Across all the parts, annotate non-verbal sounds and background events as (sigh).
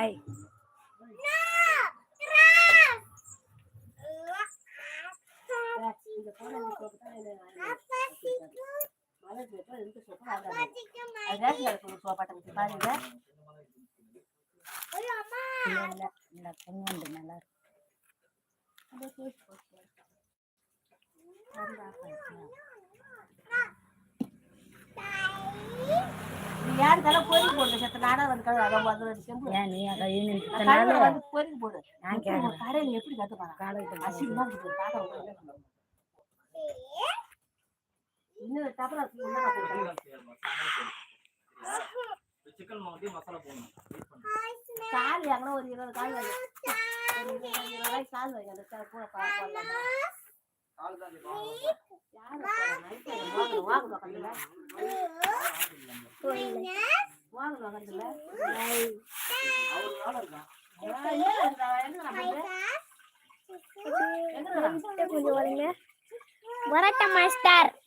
Hi இந்த போன soap தான் மழை சோப்பு எந்த சோப்பு வாங்காது அது ரேஷன் கடைக்கு சோப்பாட்டம் பாருங்க இல்ல இல்ல இல்ல பொங்கல் நல்லா இருக்கு தலை பொறுக்கி போடுங்க செத்த நாடா வந்து கழுவு அதை வந்து செம்பு ஏன் நீ அதை ஈவினிங் கழுவுல வந்து பொறுக்கி போடு. நான். உன் கடையில எப்படி கத்துப்பாங்க காலேஜ் அசிங்கமா இருக்குது உங்களுக்கு இன்னும் டபரா சிக்கன் மவுண்டி மசாலா போடணும் வெயிட் பண்ணு கால் எங்கன்னா ஒரு இருபது கால் வாங்கி. ஒரு இருபது இருபது கால் வாங்கி. அந்த சா- பூ பா- போடலாமா? கால் தான் hasta.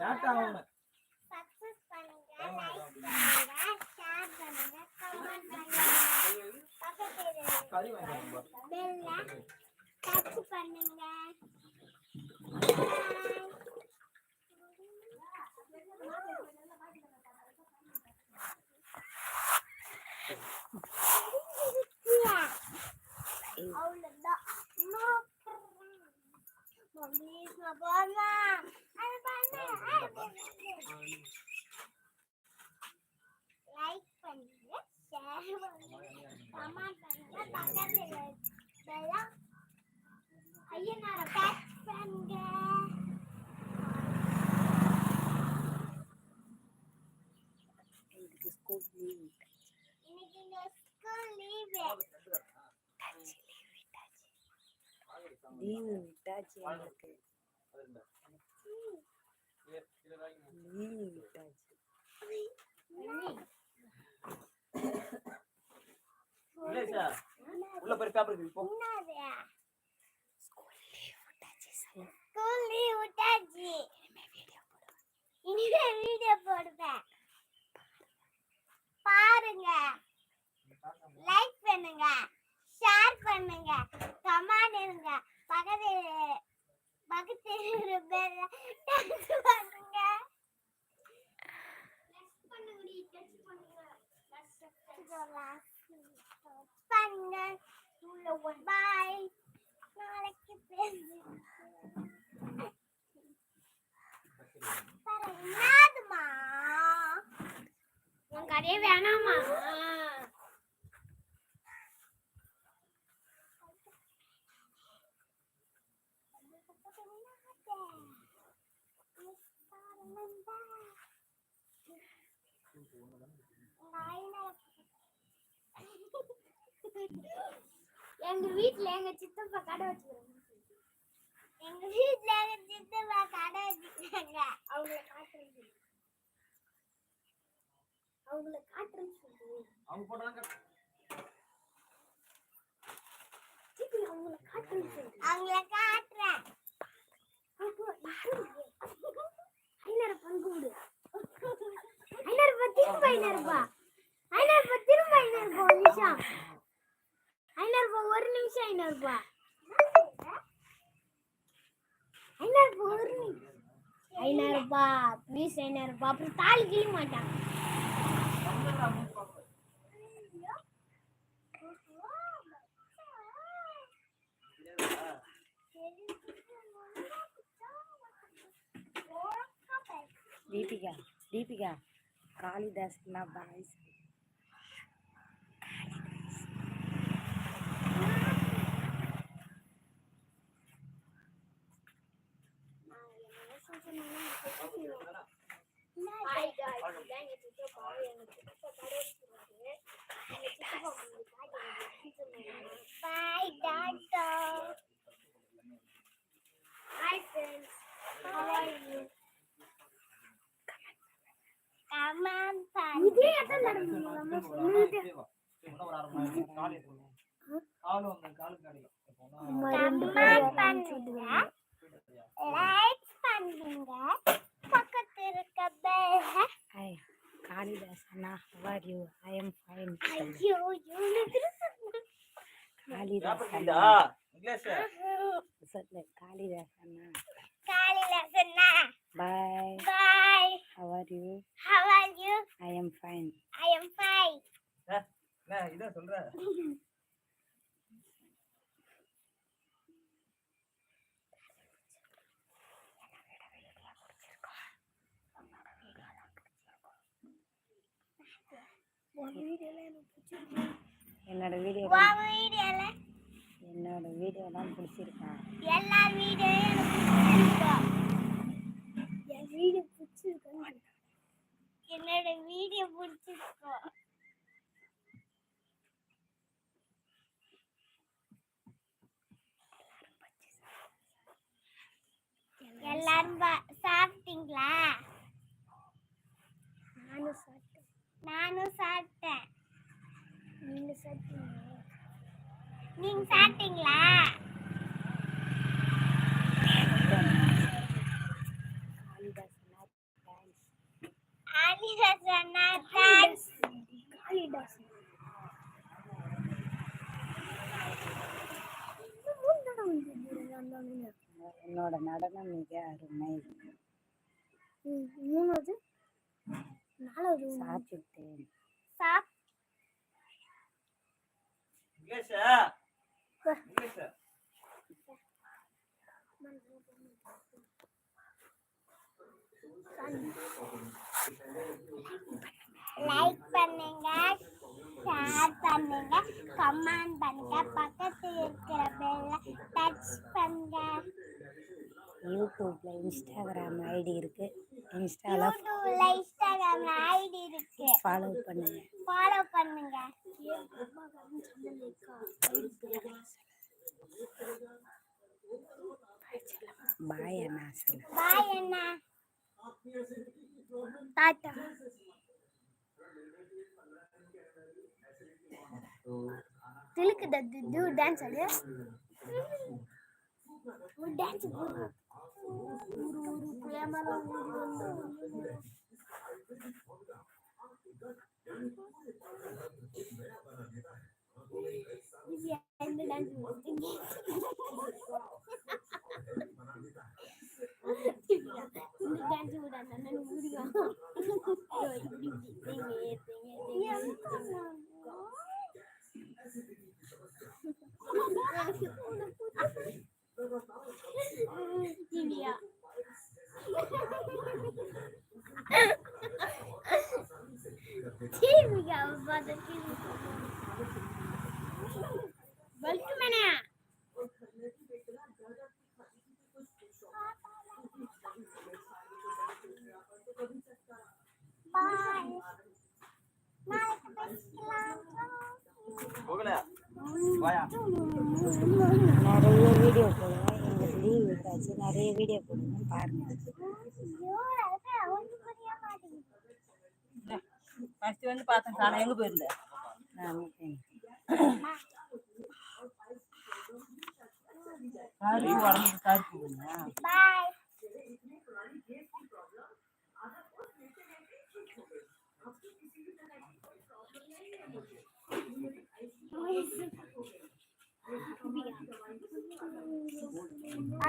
லேட் ஆகும் சக்சஸ் பண்ணுங்க லைக் பண்ணுங்க ஷேர் பண்ணுங்க கமெண்ட் பண்ணுங்க பக்கத்துல கறி வாங்கி பெல்ல டச் பண்ணுங்க அவ்வளவுதான் ப்ளீஸ் நான் போகலாம் அது பண்ணு லைக் பண்ணுங்க ஷேர் பண்ணுங்க கமெண்ட் பண்ணுங்க பக்கத்துல பெல்லாம் ஐயனார டச் பண்ணுங்க இன்னைக்கு இந்த ஸ்கூல் விட்டாச்சு எனக்கு விட்டாச்சு உள்ள போய் பேப்பர் ஸ்கூல் லீவ் விட்டாச்சு இனிமே வீடியோ போடுவேன் பாருங்க லைக் பண்ணுங்க ஷேர் பண்ணுங்க கமெண்ட் பண்ணுங்க பக்கத்து பக்கத்து பெல்ல டச் பண்ணுங்க டச் பண்ணுங்க டச் பண்ணுங்க பண்ணுங்க பாய் நாளைக்கு பேசு என்னதுமா உன் கடையே வேணாமா எங்க வீட்ல எங்க சித்தப்பா கடை வச்சுக்கிறாங்க எங்க வீட்ல எங்க சித்தப்பா கடை வச்சுக்கிறாங்க அவங்கள காட்டுறது அவங்கள சொல்லு. அவங்க சீக்கிரம் அவங்கள சொல்லு. அவங்கள காட்டுறேன் ஐநூறு பங்கு விடு ஐநூறு திரும்ப ஐநூறுபா ஐநூறுபா திரும்ப ஐநூறுபா ஒரு நிமிஷம் ஐநூறுபா ஒரு நிமிஷம் ஐநூறுபா ப்ளீஸ் ஐநூறுபா அப்புறம் தாலி கிளி மாட்டான் Deepika Deepika காளிதாஸ்னா boys bye tata hi friends how are you come on பாரு இது ஒரு அரை மணி நேரம் கால் வந்து கால் ஒன்றும் கமான் பண்ணுங்க லைக் பண்ணுங்க பக்கத்துல இருக்க bell hi Kalidas Anna how are you I am fine ஐயோ காளிதாஸ் அண்ணா இங்கிலீஷ். சொல்லு காளிதாஸ் அண்ணா காலையில சொன்னா bye bye how are you how are you? I fine இதான் சொல்ற? (laughs) என்னோட வீடியோ என்னோட வீடியோலாம் பிடிச்சிருக்கா. எல்லா பிடிச்சிருக்கும் என் வீடியோ பிடிச்சிருக்கும் என்னோட வீடியோ பிடிச்சிருக்கும் எல்லாரும் சாப்பிட்டீங்களா? நானும் நானும் சாப்பிட்டேன். நீங்க சாப்பிட்டீங்களா? நீங்க சாப்பிட்டீங்களா? என்னோட நடனம் மிக அருமை. மூணாவது. நாலாவது சாப்பிட்டேன் சாப் இங்கிலீஷ் இங்கிலீஷ் லைக் பண்ணுங்க ஷேர் பண்ணுங்க கமெண்ட் பண்ணுங்க பக்கத்துல இருக்கிற பெல்ல டச் பண்ணுங்க. யூடியூப்ல இன்ஸ்டாகிராம் ஐடி இருக்கு. இன்ஸ்டால யூடியூப்ல இன்ஸ்டாகிராம்ல ஐடி இருக்கு. ஃபாலோ பண்ணுங்க. ஃபாலோ பண்ணுங்க. பாய் அண்ணா. சொல்லு பாய் அண்ணா. டாடா திலுக்கு தத்து டான்ஸ் ஆடு. ஒரு டான்ஸ் போடு ஒரு ஒரு கேமரா எந்த டான்ஸ் இந்த டான்ஸ் வாயா நிறைய வீடியோ போடுவேன் எங்களுக்கு லீவ் விட்டாச்சு. நிறைய வீடியோ போடுவேன் பாருங்க. ஃபர்ஸ்ட் வந்து பார்த்தேன் காணோம் எங்க போயிருந்தேன்? நான் கருப்பு உடம்புக்கு கருப்பு பாய்